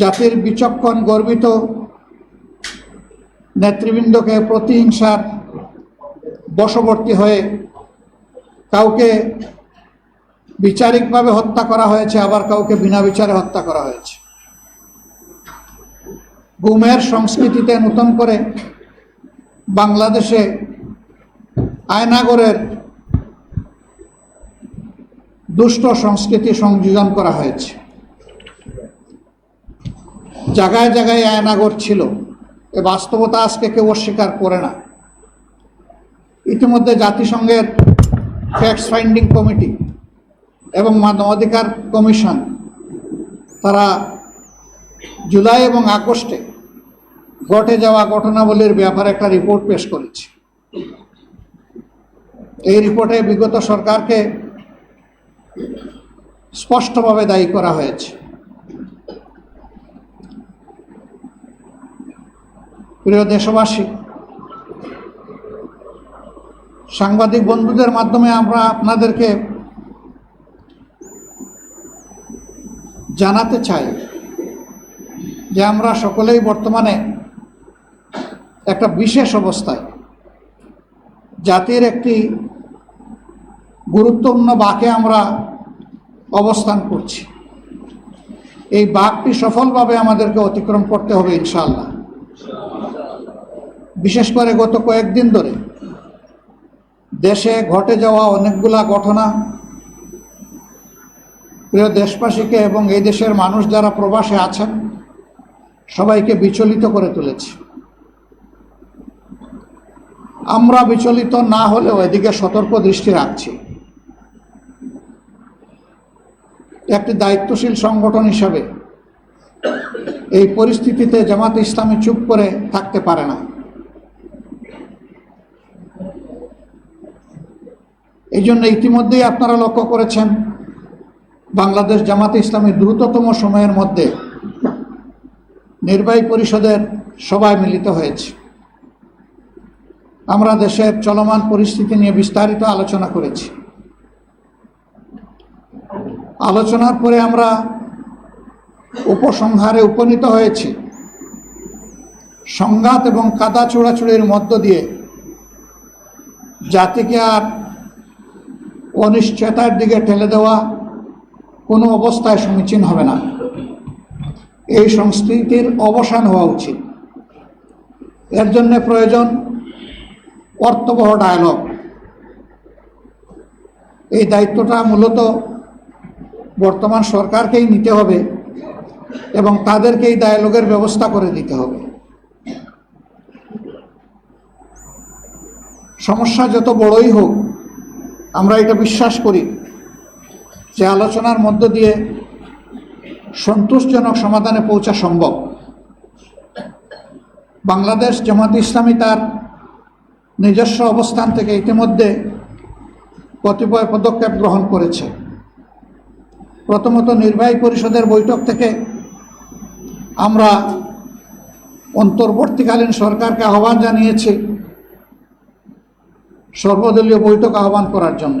জাতির বিচক্ষণ গর্বিত নেতৃবৃন্দকে প্রতিহিংসার বশবর্তী হয়ে কাউকে বিচারিকভাবে হত্যা করা হয়েছে, আবার কাউকে বিনা বিচারে হত্যা করা হয়েছে। গুমের সংস্কৃতিতে নতুন করে বাংলাদেশে আয়নাগরের দুষ্ট সংস্কৃতি সংযোজন করা হয়েছে। জায়গায় জায়গায় আয়নাগর ছিল। এ বাস্তবতা আজকে কেউ অস্বীকার করে না। ইতিমধ্যে জাতিসংঘের ফ্যাক্টস ফাইন্ডিং কমিটি এবং মানবাধিকার কমিশন তারা জুলাই এবং আগস্টে ঘটে যাওয়া ঘটনাবলীর ব্যাপারে একটা রিপোর্ট পেশ করেছে। এই রিপোর্টে বিগত সরকারকে স্পষ্টভাবে দায়ী করা হয়েছে। প্রিয় দেশবাসী, সাংবাদিক বন্ধুদের মাধ্যমে আমরা আপনাদেরকে জানাতে চাই যে আমরা সকলেই বর্তমানে একটা বিশেষ অবস্থায় জাতির একটি গুরুত্বপূর্ণ বাঁকে আমরা অবস্থান করছি। এই বাঘটি সফলভাবে আমাদেরকে অতিক্রম করতে হবে ইনশাআল্লাহ। বিশেষ করে গত কয়েকদিন ধরে দেশে ঘটে যাওয়া অনেকগুলা ঘটনা, প্রিয় দেশবাসীকে এবং এই দেশের মানুষ যারা প্রবাসে আছেন, সবাইকে বিচলিত করে তুলেছে। আমরা বিচলিত না হলেও এদিকে সতর্ক দৃষ্টি রাখছি। একটি দায়িত্বশীল সংগঠন হিসাবে এই পরিস্থিতিতে জামাত ইসলামী চুপ করে থাকতে পারে না। এই জন্য ইতিমধ্যেই আপনারা লক্ষ্য করেছেন, বাংলাদেশ জামাতে ইসলামী দ্রুততম সময়ের মধ্যে নির্বাহী পরিষদের সভায় মিলিত হয়েছে। আমরা দেশের চলমান পরিস্থিতি নিয়ে বিস্তারিত আলোচনা করেছি। আলোচনার পরে আমরা উপসংহারে উপনীত হয়েছি। সংঘাত এবং কাদা চোড়াচুড়ির মধ্য দিয়ে জাতিকে আর অনিশ্চয়তার দিকে ঠেলে দেওয়া কোনো অবস্থায় সমীচীন হবে না। এই সংস্কৃতির অবসান হওয়া উচিত। এর জন্য প্রয়োজন অর্থবহ ডায়ালগ এই দায়িত্বটা মূলত বর্তমান সরকারকেই নিতে হবে এবং তাদেরকে এই ডায়ালগের ব্যবস্থা করে দিতে হবে। সমস্যা যত বড়ই হোক আমরা এটা বিশ্বাস করি যে আলোচনার মধ্য দিয়ে সন্তোষজনক সমাধানে পৌঁছা সম্ভব। বাংলাদেশ জামাত ইসলামী তার নিজস্ব অবস্থান থেকে ইতিমধ্যে কতিপয় পদক্ষেপ গ্রহণ করেছে। প্রথমত নির্বাহী পরিষদের বৈঠক থেকে আমরা অন্তর্বর্তীকালীন সরকারকে আহ্বান জানিয়েছি সর্বদলীয় বৈঠক আহ্বান করার জন্য।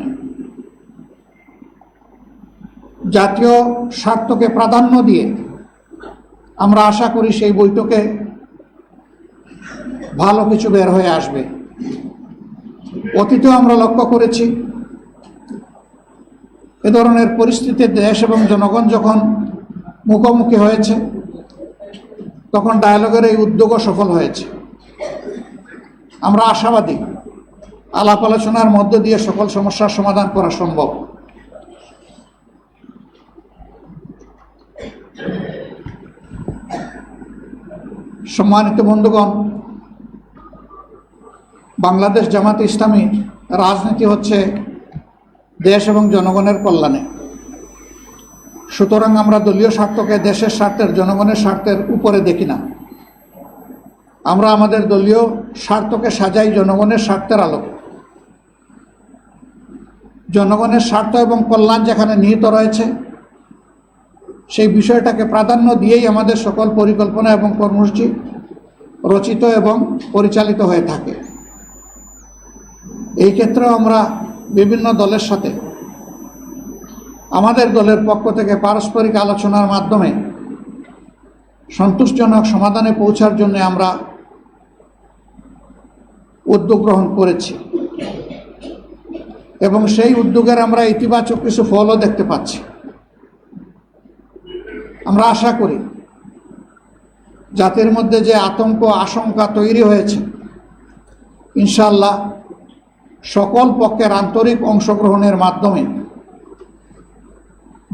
জাতীয় স্বার্থকে প্রাধান্য দিয়ে আমরা আশা করি সেই বৈঠকে ভালো কিছু বের হয়ে আসবে। অতীতেও আমরা লক্ষ্য করেছি, এ ধরনের পরিস্থিতিতে দেশ এবং জনগণ যখন মুখোমুখি হয়েছে, তখন ডায়ালগের এই উদ্যোগও সফল হয়েছে। আমরা আশাবাদী আলাপ আলোচনার মধ্য দিয়ে সকল সমস্যার সমাধান করা সম্ভব। সম্মানিত বন্ধুগণ, বাংলাদেশ জামাত ইসলামী রাজনীতি হচ্ছে দেশ এবং জনগণের কল্যাণে। সুতরাং আমরা দলীয় স্বার্থকে দেশের স্বার্থের, জনগণের স্বার্থের উপরে দেখি না। আমরা আমাদের দলীয় স্বার্থকে সাজাই জনগণের স্বার্থের আলোকে। জনগণের স্বার্থ এবং কল্যাণ যেখানে নিহিত রয়েছে, সেই বিষয়টাকে প্রাধান্য দিয়েই আমাদের সকল পরিকল্পনা এবং কর্মসূচি রচিত এবং পরিচালিত হয়ে থাকে। এই ক্ষেত্রেও আমরা বিভিন্ন দলের সাথে, আমাদের দলের পক্ষ থেকে পারস্পরিক আলোচনার মাধ্যমে সন্তোষজনক সমাধানে পৌঁছার জন্য আমরা উদ্যোগ গ্রহণ করেছি। এবং সেই উদ্যোগের আমরা ইতিবাচক কিছু ফলও দেখতে পাচ্ছি। আমরা আশা করি জাতির মধ্যে যে আতঙ্ক, আশঙ্কা তৈরি হয়েছে ইনশাল্লাহ সকল পক্ষের আন্তরিক অংশগ্রহণের মাধ্যমে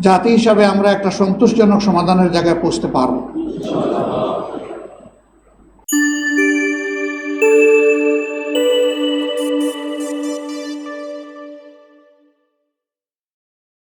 জাতি হিসাবে আমরা একটা সন্তোষজনক সমাধানের জায়গায় পৌঁছতে পারব।